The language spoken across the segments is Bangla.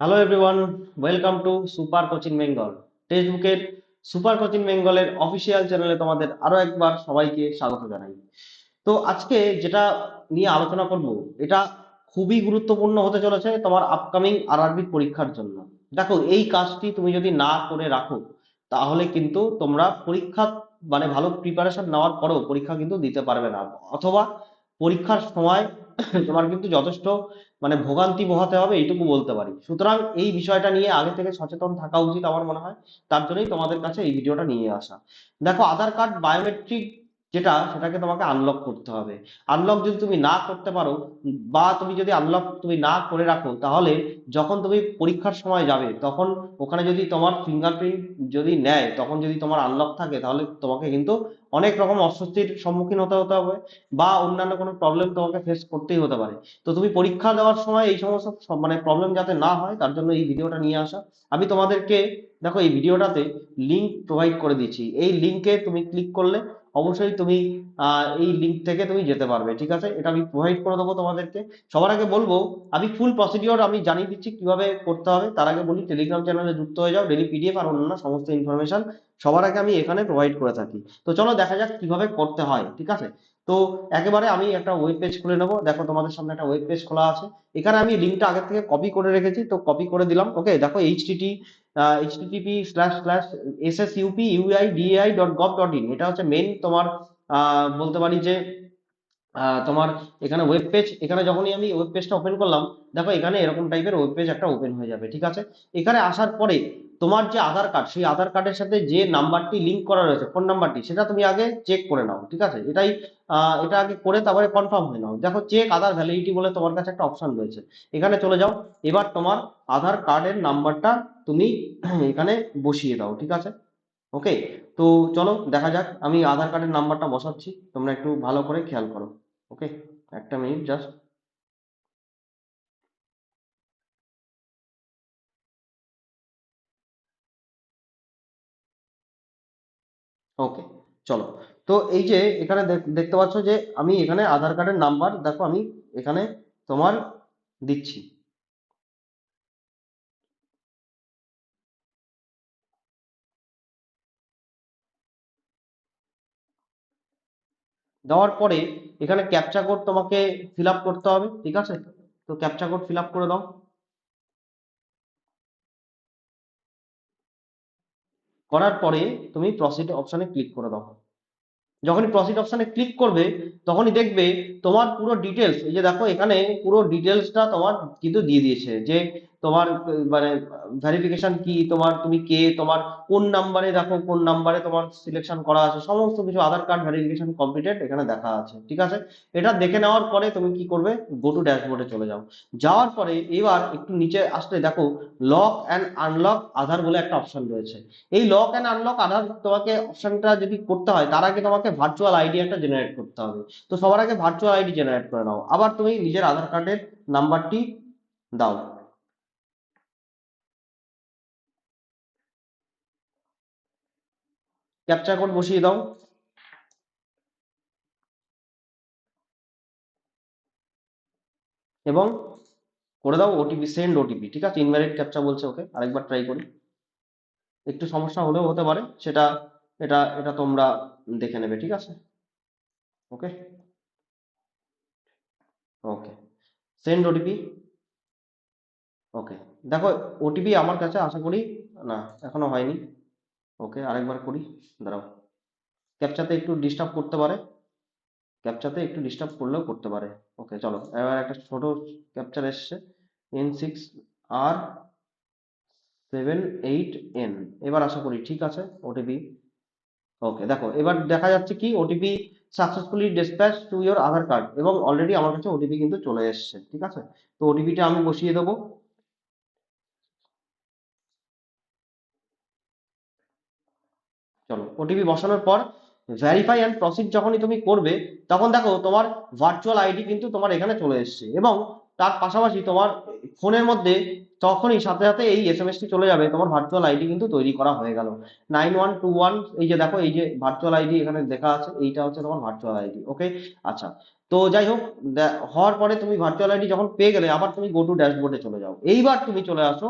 Hello everyone welcome to super coaching Bengal text বুকের সুপার কোচিং বেঙ্গলের অফিসিয়াল চ্যানেলে তোমাদের আরও একবার সবাইকে স্বাগত জানাই। তো আজকে যেটা নিয়ে আলোচনা করব, এটা খুবই গুরুত্বপূর্ণ হতে চলেছে তোমার আপকামিং আরআরবি পরীক্ষার জন্য। দেখো, এই কাজটি তুমি যদি না করে রাখো, তাহলে কিন্তু তোমরা পরীক্ষা মানে ভালো প্রিপারেশন নেওয়ার পরেও পরীক্ষা কিন্তু দিতে পারবে না। অথবা পরীক্ষার সময় তোমার কিন্তু যথেষ্ট মানে ভোগান্তি পোহাতে হবে, এইটুকু বলতে পারি। সুতরাং এই বিষয়টা নিয়ে আগে থেকে সচেতন থাকা উচিত আমার মনে হয়। তার জন্যই তোমাদের কাছে এই ভিডিওটা নিয়ে আসা। দেখো, আধার কার্ড বায়োমেট্রিক যেটা সেটাকে তোমাকে আনলক করতে হবে। আনলক যদি তুমি না করতে পারো, বা তুমি যদি আনলক তুমি না করে রাখো, তাহলে যখন তুমি পরীক্ষার সময় যাবে, তখন ওখানে যদি তোমার ফিঙ্গারপ্রিন্ট যদি নেয়, তখন যদি তোমার আনলক থাকে, তাহলে তোমাকে কিন্তু অনেক রকম অস্বস্তির সম্মুখীন হতে হতে হবে, বা অন্যান্য কোনো প্রবলেম তোমাকে ফেস করতেই হতে পারে। তো তুমি পরীক্ষা দেওয়ার সময় এই সমস্ত মানে প্রবলেম যাতে না হয়, তার জন্য এই ভিডিওটা নিয়ে আসা। আমি তোমাদেরকে, দেখো এই ভিডিওটাতে লিংক প্রোভাইড করে দিচ্ছি এই লিংকে তুমি ক্লিক করলে অবশ্যই তুমি এই লিঙ্ক থেকে তুমি যেতে পারবে, ঠিক আছে? এটা আমি প্রোভাইড করে দেবো তোমাদেরকে। সবার আগে বলব, আমি ফুল প্রসিডিওর আমি জানিয়ে দিচ্ছি কীভাবে করতে হবে, তার আগে বলি টেলিগ্রাম চ্যানেলে যুক্ত হয়ে যাও ডেলি পিডিএফ আর অন্যান্য সমস্ত ইনফরমেশন সবার আগে আমি এখানে প্রোভাইড করে থাকি। তো চলো দেখা যাক কীভাবে করতে হয়, ঠিক আছে? তো একেবারে আমি একটা ওয়েব পেজ খুলে নেব। দেখো তোমাদের সামনে একটা ওয়েব পেজ খোলা আছে। এখানে আমি লিঙ্কটা আগে থেকে কপি করে রেখেছি, তো কপি করে দিলাম। ওকে দেখো HTT HTTP slash S S UP dot dot in এটা হচ্ছে মেন তোমার বলতে পারি যে তোমার এখানে ওয়েব পেজ এখানে যখনই আমি ওয়েব পেজটা ওপেন করলাম, দেখো এখানে এরকম টাইপের ওয়েব পেজ একটা ওপেন হয়ে যাবে, ঠিক আছে? এখানে আসার পরে তোমার যে আধার কার্ড সেই আধার কার্ডের সাথে যে নাম্বারটি লিঙ্ক করা রয়েছে ফোন নাম্বারটি সেটা তুমি আগে চেক করে নাও, ঠিক আছে? এটাই এটা আগে করে তারপরে কনফার্ম হয়ে নাও। দেখো চেক আধার ভ্যালিডিটি বলে তোমার কাছে একটা অপশন রয়েছে। এখানে চলে যাও, এবার তোমার আধার কার্ডের নাম্বারটা তুমি এখানে বসিয়ে দাও, ঠিক আছে? ওকে তো চলো দেখা যাক। আমি আধার কার্ডের নাম্বারটা বসাচ্ছি। তোমরা একটু ভালো করে খেয়াল করো। ওকে একটা মিনিট জাস্ট ওকে চলো। তো এই যে এখানে দেখ- দেখতে পাচ্ছ যে আমি এখানে আধার কার্ডের নাম্বার, দেখো আমি এখানে তোমার দিচ্ছি। দেওয়ার পরে এখানে ক্যাপচা কোড তোমাকে ফিল করতে হবে, ঠিক আছে? তো ক্যাপচা কোড ফিল করে দাও। করার পরে তুমি প্রসিড অপশানে ক্লিক করে দাও। যখনই প্রসিড অপশানে ক্লিক করবে, তখনই দেখবে তোমার পুরো ডিটেলস এই যে দেখো এখানে পুরো ডিটেলসটা তোমার কিন্তু দিয়ে দিয়েছে, যে তোমার মানে ভেরিফিকেশন কি, তোমার, তুমি কে, তোমার কোন নাম্বারে দেখো, কোন নাম্বারে তোমার সিলেকশন করা আছে, সমস্ত কিছু আধার কার্ড ভেরিফিকেশন কমপ্লিটেড এখানে দেখা আছে, ঠিক আছে? এটা দেখে নেওয়ার পরে তুমি কি করবে? গো টু ড্যাশবোর্ডে চলে যাও। যাওয়ার পরে এবার একটু নিচে আসলে দেখো লক অ্যান্ড আনলক আধার বলে একটা অপশন রয়েছে। এই লক অ্যান্ড আনলক আধার তোমাকে অপশনটা যদি করতে হয়, তার আগে তোমাকে ভার্চুয়াল আইডি একটা জেনারেট করতে হবে। তো সবার আগে ভার্চুয়াল আইডি জেনারেট করে নাও। আবার তুমি নিজের আধার কার্ডের নাম্বারটি দাও। ক্যাপচা কোড বসিয়ে দাও। এবং করে দাও ওটিপি সেন্ড ওটিপি ঠিক আছে? ইনভ্যালিড ক্যাপচা বলছে ওকে, আরেকবার ট্রাই করি। একটু সমস্যা হলেও হতে পারে, সেটা, এটা এটা তোমরা দেখে নেবে, ঠিক আছে? Okay? Okay. Send OTP okay. দেখো ওটিপি আমার কাছে আশা করি না, এখনও হয়নি। ওকে, আরেকবার করি, দাঁড়াও। ক্যাপচাতে একটু ডিস্টার্ব করতে পারে। ক্যাপচাতে একটু ডিস্টার্ব করলেও করতে পারে। ওকে, চলো, এবার একটা ছোট ক্যাপচার এসছে। N six R seven eight N এবার আশা করি ঠিক আছে ওটিপি ওকে, দেখো, এবার দেখা যাচ্ছে কি OTP successfully dispatch to your Aadhaar card এবং অলরেডি আমার কাছে ওটিপি কিন্তু চলে এসেছে, ঠিক আছে? তো ওটিপিটা আমি বসিয়ে দেবো। চলো ওটিপি বসানোর পর ভেরিফাই অ্যান্ড প্রসিড যখনই তুমি করবে, তখন দেখো তোমার ভার্চুয়াল আইডি কিন্তু তোমার এখানে চলে এসেছে এবং তার পাশাপাশি তোমার ফোনের মধ্যে তখনই সাথে সাথে এই এসএমএস টি চলে যাবে, তোমার ভার্চুয়াল আইডি কিন্তু তৈরি করা হয়ে গেল। নাইন ওয়ান টু ওয়ান এই যে দেখো, এই যে ভার্চুয়াল আইডি এখানে দেখা আছে, এইটা হচ্ছে তোমার ভার্চুয়াল আইডি ওকে আচ্ছা তো যাই হোক হওয়ার পরে তুমি ভার্চুয়াল আইডি যখন পেয়ে গেলে, আবার তুমি গো টু ড্যাশবোর্ডে চলে যাও। এইবার তুমি চলে আসো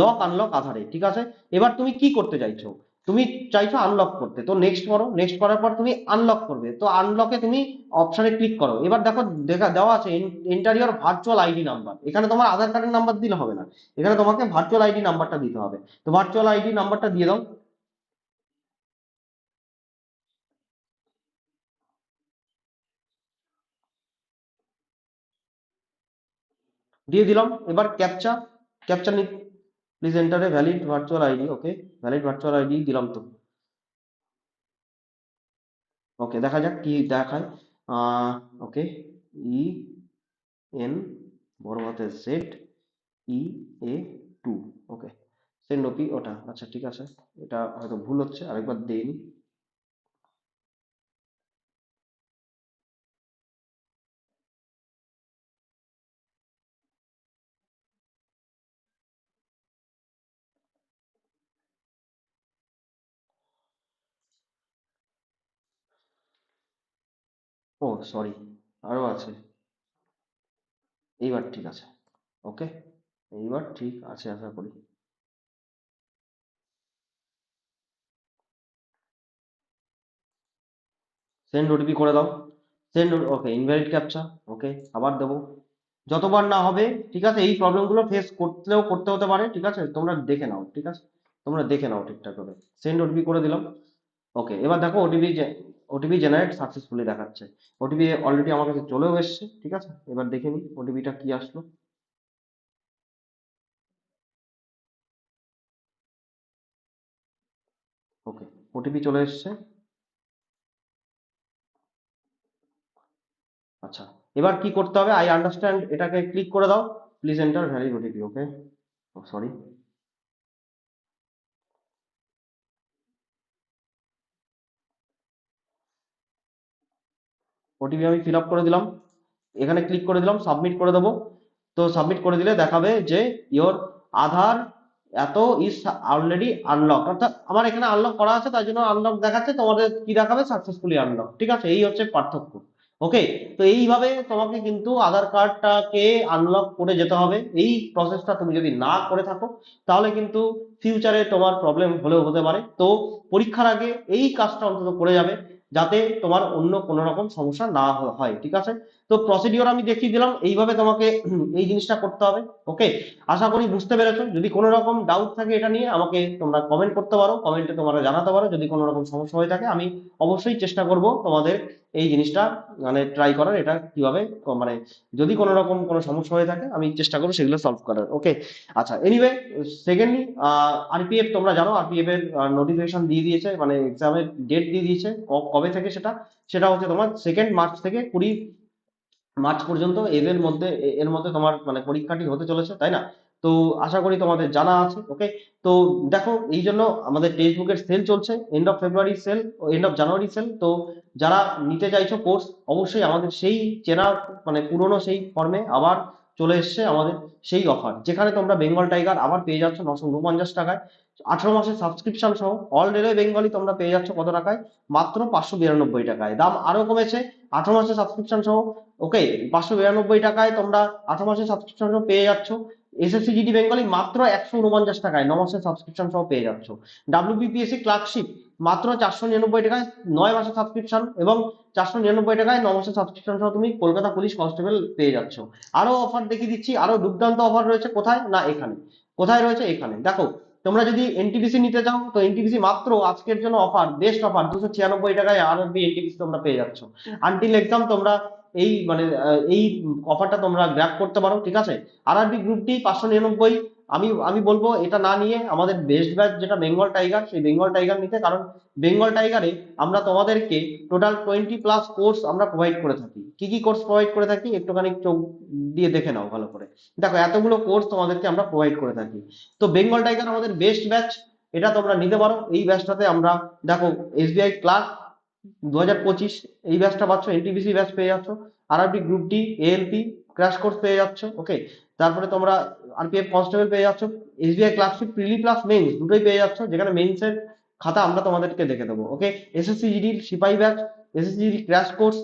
লক আনলক আধারে, ঠিক আছে? এবার তুমি কি করতে চাইছো? তুমি চাইছো আনলক করতে। তো নেক্সট করো নেক্সট করার পর তুমি আনলক করবে। তো আনলকে তুমি অপশনে ক্লিক করো। এবার দেখো, দেখা, দেওয়া আছে এন্টার ভার্চুয়াল আইডি নাম্বার এখানে তোমার আধার কার্ডের নাম্বার দিলে হবে না। এখানে তোমাকে ভার্চুয়াল আইডি নাম্বারটা দিতে হবে। তো ভার্চুয়াল আইডি নাম্বারটা দিয়ে দাও। দিয়ে দিলাম। এবার captcha captcha please enter a valid virtual ID okay valid virtual ID দিলাম তো। ওকে দেখা যাক কি দেখায়। ওকে ই এন বড় হাতে Z E A two okay send OTP ওটা। আচ্ছা ঠিক আছে। এটা হয়তো ভুল হচ্ছে, আরেকবার দিয়ে নিই ও সরি আরও আছে। এইবার ঠিক আছে ওকে এইবার ঠিক আছে আশা করি। সেন্ড ওটিপি করে দাও। Send okay invalid captcha okay আবার দেবো। যতবার না হবে, ঠিক আছে, এই প্রবলেমগুলো ফেস করতেও করতে হতে পারে, ঠিক আছে? তোমরা দেখে নাও, ঠিক আছে? তোমরা দেখে নাও ঠিকঠাক করে সেন্ড ওটিপি করে দিলাম ওকে এবার দেখো ওটিপি ওটিপি জেনারেট সাকসেসফুলি দেখাচ্ছে। ওটিপি অলরেডি আমার কাছে চলেও এসছে, ঠিক আছে? এবার দেখে নিই ওটিপিটা কি আসলো। ওকে ওটিপি চলে এসছে। আচ্ছা এবার কি করতে হবে? আই আন্ডারস্ট্যান্ড এটাকে ক্লিক করে দাও। Please enter valid OTP okay sorry OTP আমি ফিল করে দিলাম। এখানে ক্লিক করে দিলাম সাবমিট করে দেবো। তো সাবমিট করে দিলে দেখাবে যে ইওর আধার এত ইজ অলরেডি আনলক অর্থাৎ আমার এখানে আনলক করা আছে তাই জন্য আনলক দেখাচ্ছে, তোমাদের কি দেখাবে? সাকসেসফুলি আনলক ঠিক আছে? এই হচ্ছে পার্থক্য। ওকে তো এইভাবে তোমাকে কিন্তু আধার কার্ডটাকে আনলক করে যেতে হবে। এই প্রসেসটা তুমি যদি না করে থাকো, তাহলে কিন্তু ফিউচারে তোমার প্রবলেম হলেও হতে পারে। তো পরীক্ষার আগে এই কাজটা অন্তত করে যাবে। যাতে তোমার অন্য কোনো রকম সমস্যা না হয় ঠিক আছে? তো প্রসিডিওর আমি দেখিয়ে দিলাম, এইভাবে তোমাকে এই জিনিসটা করতে হবে ওকে আশা করি বুঝতে পেরেছ। যদি কোনো রকম ডাউট থাকে এটা নিয়ে, আমাকে তোমরা কমেন্ট করতে পারো কমেন্টে তোমরা জানাতে পারো। যদি কোনো রকম সমস্যা হয়ে থাকে, আমি অবশ্যই চেষ্টা করব তোমাদের এই জিনিসটা মানে ট্রাই করার, এটা কীভাবে মানে যদি কোনো রকম কোনো সমস্যা হয়ে থাকে, আমি চেষ্টা করব সেগুলো সলভ করার ওকে আচ্ছা এনিওয়ে সেকেন্ডলি আরপিএফ তোমরা জানো আরপিএফ এর নোটিফিকেশন দিয়ে দিয়েছে মানে এক্সামের ডেট দিয়ে দিয়েছে কবে থেকে সেটা? সেটা হচ্ছে তোমার সেকেন্ড মার্চ থেকে কুড়ি মার্চ পর্যন্ত এদের মধ্যে এর মধ্যে তোমার মানে পরীক্ষাটি হতে চলেছে, তাই না? তো আশা করি তোমাদের জানা আছে ওকে তো দেখো, এই জন্য আমাদের টেক্সট বুকের সেল চলছে এন্ড অফ ফেব্রুয়ারি সেল ও এন্ড অফ জানুয়ারি সেল তো যারা নিতে চাইছো কোর্স অবশ্যই আমাদের সেই চেনা মানে পুরনো সেই ফর্মে আবার চলে এসছে আমাদের সেই অফার যেখানে তোমরা বেঙ্গল টাইগার আবার পেয়ে যাচ্ছ নশো উনপঞ্চাশ টাকায়। আঠারো মাসের সাবস্ক্রিপশন সহ অল রেলওয়ে বেঙ্গলি তোমরা পেয়ে যাচ্ছ কত টাকায়? মাত্র পাঁচশো বিরানব্বই টাকায়। দাম আরও কমেছে, আঠারো মাসের সাবস্ক্রিপশন সহ ওকে পাঁচশো বিরানব্বই টাকায় তোমরা আঠারো মাসের সাবস্ক্রিপশন সহ পেয়ে যাচ্ছ। এসএসসি জিডি বেঙ্গলি মাত্র একশো উনপঞ্চাশ টাকায় ন মাসের সাবস্ক্রিপশন সহ পেয়ে যাচ্ছ। ডাব্লিউবিপিএসসি ক্লার্কশিপ মাত্র চারশো নিরানব্বই টাকায় নয় মাসের সাবস্ক্রিপশন এবং চারশো নিরানব্বই টাকায় ন মাসের সাবস্ক্রিপশন সহ তুমি কলকাতা পুলিশ কনস্টেবল পেয়ে যাচ্ছ। আরও অফার দেখিয়ে দিচ্ছি আরও দুর্দান্ত অফার রয়েছে। কোথায়? না এখানে। কোথায় রয়েছে? এখানে। দেখো তোমরা যদি এনটিপিসি নিতে চাও তো এনটিপিসি মাত্র আজকের জন্য অফার বেস্ট অফার দুশো ছিয়ানব্বই টাকায় আরবি এনটিপিসি তোমরা পেয়ে যাচ্ছ। আনটিল এক্সাম তোমরা এই মানে এই অফারটা তোমরা গ্র্যাব করতে পারো, ঠিক আছে? আরআরবি গ্রুপ ডি পাঁচশো নিরানব্বই। আমি আমি বলব এটা না নিয়ে আমাদের বেস্ট ব্যাচ যেটা বেঙ্গল টাইগার সেই বেঙ্গল টাইগার নিতে, কারণ বেঙ্গল টাইগারে আমরা তোমাদেরকে টোটাল টোয়েন্টি প্লাস কোর্স আমরা প্রোভাইড করে থাকি। কি কি কোর্স প্রোভাইড করে থাকি? একটুখানি চোখ দিয়ে দেখে নাও ভালো করে। দেখো, এতগুলো কোর্স তোমাদেরকে আমরা প্রোভাইড করে থাকি। তো বেঙ্গল টাইগার আমাদের বেস্ট ব্যাচ এটা তোমরা নিতে পারো। এই ব্যাচটাতে আমরা, দেখো এসবিআই ক্লার্ক দু হাজার পঁচিশ এই ব্যাচটা পাচ্ছ এনটিপিসি ব্যাচ পেয়ে যাচ্ছ RRB group D ALP crash course পেয়ে যাচ্ছ ওকে তারপরে তোমরা আরপিএফ কনস্টেবল পেয়ে যাচ্ছ SBI clerkship prelim plus mains দুটোই পেয়ে যাচ্ছ যেখানে মেইনসের খাতা আমরা তোমাদেরকে দেখে দেবো ওকে এসএসসি জিডি সিপাহি batch SSC GD crash course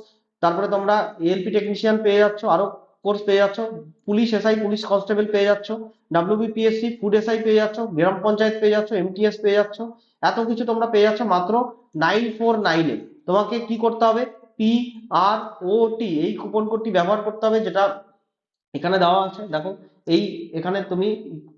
তারপরে তোমরা এএলপি টেকনিশিয়ান পেয়ে যাচ্ছ আরও কোর্স পেয়ে যাচ্ছ পুলিশ এসআই পুলিশ কনস্টেবল পেয়ে যাচ্ছ ডাব্লিউবিপিএসসি ফুড এসআই পেয়ে যাচ্ছ গ্রাম পঞ্চায়েত পেয়ে যাচ্ছ এমটিএস পেয়ে যাচ্ছ এত কিছু তোমরা পেয়ে যাচ্ছ মাত্র নাইন ফোর নাইনে তোমাকে কি করতে হবে? পি আর ও টি এই কুপন কোডটি ব্যবহার করতে হবে যেটা এখানে দেওয়া আছে। দেখো, এই এখানে তুমি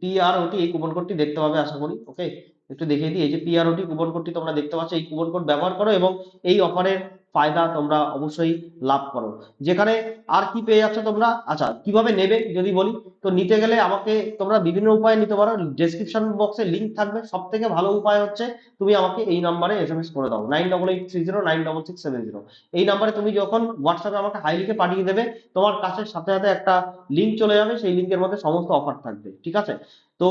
পি আর ওটি এই কুপন কোডটি দেখতে পাবে আশা করি ওকে একটু দেখিয়ে দিই, এই যে পি আর ওটি কুপন কোডটি তোমরা দেখতে পাচ্ছ, এই কুপন কোড ব্যবহার করো এবং এই অফারের ফায়দা তোমরা অবশ্যই লাভ করো। যেখানে আর কি পেয়ে যাচ্ছ তোমরা? আচ্ছা কীভাবে নেবে যদি বলি? তো নিতে গেলে আমাকে তোমরা বিভিন্ন উপায়ে নিতে পারো। ডেসক্রিপশন বক্সে লিংক থাকবে। সব থেকে ভালো উপায় হচ্ছে তুমি আমাকে এই নাম্বারে এস এম এস করে দাও। Nine double eight three zero nine double six seven zero এই নাম্বারে তুমি যখন হোয়াটসঅ্যাপে আমাকে হাই লিখে পাঠিয়ে দেবে, তোমার কাছে সাথে সাথে একটা লিঙ্ক চলে যাবে। সেই লিঙ্কের মধ্যে সমস্ত অফার থাকবে। ঠিক আছে? তো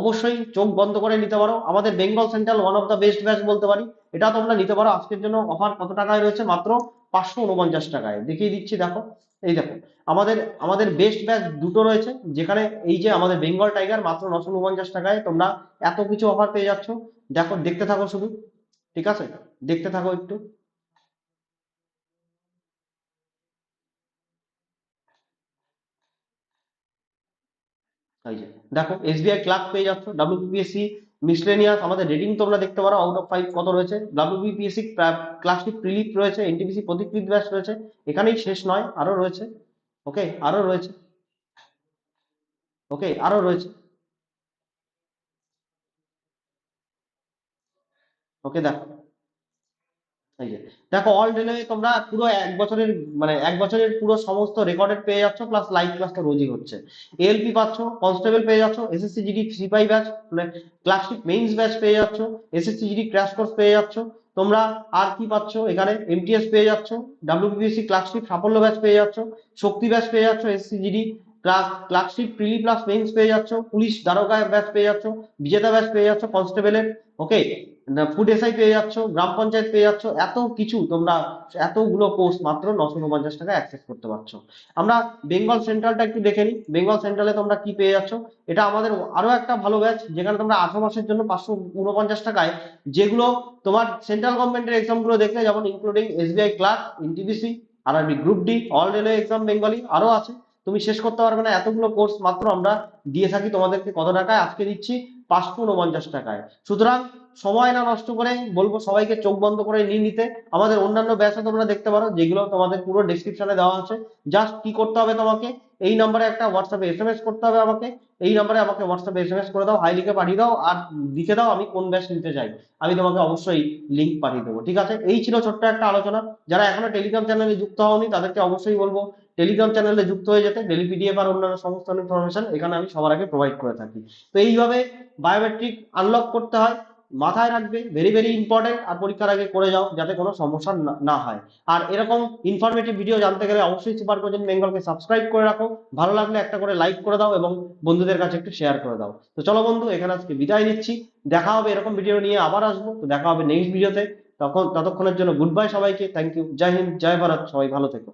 অবশ্যই চোখ বন্ধ করে নিতে পারো। আমাদের Bengal Central one of the best batch বলতে পারি। এটা তোমরা নিতে পারো। আজকের জন্য অফার কত টাকায় রয়েছে? মাত্র পাঁচশো উনপঞ্চাশ টাকায়। দেখিয়ে দিচ্ছি, দেখো। এই দেখো, আমাদের আমাদের বেস্ট ব্যাচ দুটো রয়েছে। যেখানে এই যে আমাদের বেঙ্গল টাইগার মাত্র নশো উনপঞ্চাশ টাকায় তোমরা এত কিছু অফার পেয়ে যাচ্ছ। দেখো, দেখতে থাকো শুধু। ঠিক আছে? দেখতে থাকো একটু। এই যে, দেখো এসবিআই ক্লার্ক পেয়ে যাচ্ছ ডাব্লিউবিপিএসসি মিসলেনিয়াস আমাদের রেটিং তোমরা দেখতে পারো আউট অফ ফাইভ কত রয়েছে? ডাব্লিউবিপিএসসি ক্লাসিক প্রিলিপ রয়েছে এনটিপিসি প্রতিকৃত ব্যাচ রয়েছে, এখানেই শেষ নয়, আরও রয়েছে ওকে আরও রয়েছে ওকে আরও রয়েছে ওকে দেখো এই যে দেখো অল রেলওয়ে তোমরা পুরো এক বছরের মানে এক বছরের পুরো সমস্ত রেকর্ডেড পেয়ে যাচ্ছ প্লাস লাইভ ক্লাস তো রোজই হচ্ছে এলপি পাচ্ছ কনস্টেবল পেয়ে যাচ্ছ এসএসসি জিডি সিপাই ব্যাচ মানে ক্লাসিক মেইনস ব্যাচ পেয়ে যাচ্ছ এসএসসি জিডি ক্র্যাশ কোর্স পেয়ে যাচ্ছ তোমরা আর কি পাচ্ছ এখানে এমটিএস পেয়ে যাচ্ছ ডাব্লিউবিপিএসসি ক্লাসিক সাফল্য ব্যাচ পেয়ে যাচ্ছ শক্তি ব্যাচ পেয়ে যাচ্ছ SSC GD class classic prelim plus mains পেয়ে যাচ্ছ পুলিশ দারোগা ব্যাচ পেয়ে যাচ্ছ বিজেতা ব্যাচ পেয়ে যাচ্ছ কনস্টেবলের ওকে ফুড এসআই পেয়ে যাচ্ছ, গ্রাম পঞ্চায়েত পেয়ে যাচ্ছ, এত কিছু তোমরা, এতগুলো কোর্স মাত্র নশো উনপঞ্চাশ টাকা অ্যাক্সেস করতে পারছ। আমরা বেঙ্গল সেন্ট্রালটা একটু দেখে নিই। বেঙ্গল সেন্ট্রালে তোমরা কি পেয়ে যাচ্ছ? এটা আমাদের আরও একটা ভালো ব্যাচ যেখানে তোমরা আঠারো মাসের জন্য পাঁচশো উনপঞ্চাশ টাকায় যেগুলো তোমার সেন্ট্রাল গভর্নমেন্টের এক্সামগুলো দেখলে, যেমন including SBI clerk NTPC RRB group D all railway exam Bengali আরও আছে। তুমি শেষ করতে পারবে না, এতগুলো কোর্স মাত্র আমরা দিয়ে থাকি তোমাদেরকে কত টাকায়, আজকে দিচ্ছি পাঁচশো উনপঞ্চাশ টাকায়। সুতরাং সময় না নষ্ট করে বলব সবাইকে চোখ বন্ধ করে নিয়ে নিতে। আমাদের অন্যান্য ব্যাচও তোমরা দেখতে পারো, যেগুলো তোমাদের পুরো ডেসক্রিপশনে দেওয়া আছে। জাস্ট কি করতে হবে তোমাকে? এই নম্বরে একটা হোয়াটসঅ্যাপে এস এম এস করতে হবে আমাকে। এই নম্বরে আমাকে হোয়াটসঅ্যাপে এস এম এস করে দাও হাই লিখে পাঠিয়ে দাও আর লিখে দাও, আমি কোন ব্যাচ নিতে চাই। আমি তোমাকে অবশ্যই লিঙ্ক পাঠিয়ে দেবো, ঠিক আছে? এই ছিল ছোট্ট একটা আলোচনা। যারা এখনও টেলিগ্রাম চ্যানেলে যুক্ত হওনি, তাদেরকে অবশ্যই বলব টেলিগ্রাম চ্যানেলে যুক্ত হয়ে যেতে ডেলি পিডিএফ আর অন্যান্য সমস্ত ইনফরমেশন এখানে আমি সবার আগে প্রোভাইড করে থাকি। তো এইভাবে বায়োমেট্রিক আনলক করতে হয়, মাথায় রাখবে ভেরি ভেরি ইম্পর্টেন্ট আর পরীক্ষার আগে করে যাও, যাতে কোনো সমস্যা না হয়। আর এরকম ইনফরমেটিভ ভিডিও জানতে গেলে অবশ্যই সুপার কোচিং বেঙ্গলকে সাবস্ক্রাইব করে রাখো। ভালো লাগলে একটা করে লাইক করে দাও এবং বন্ধুদের কাছে একটু শেয়ার করে দাও। তো চলো বন্ধু, এখানে আজকে বিদায় নিচ্ছি। দেখা হবে এরকম ভিডিও নিয়ে আবার আসব। তো দেখা হবে নেক্সট ভিডিওতে তখন, ততক্ষণের জন্য গুড বাই সবাইকে। থ্যাংক ইউ জয় হিন্দ জয় ভারত সবাই ভালো থেকো।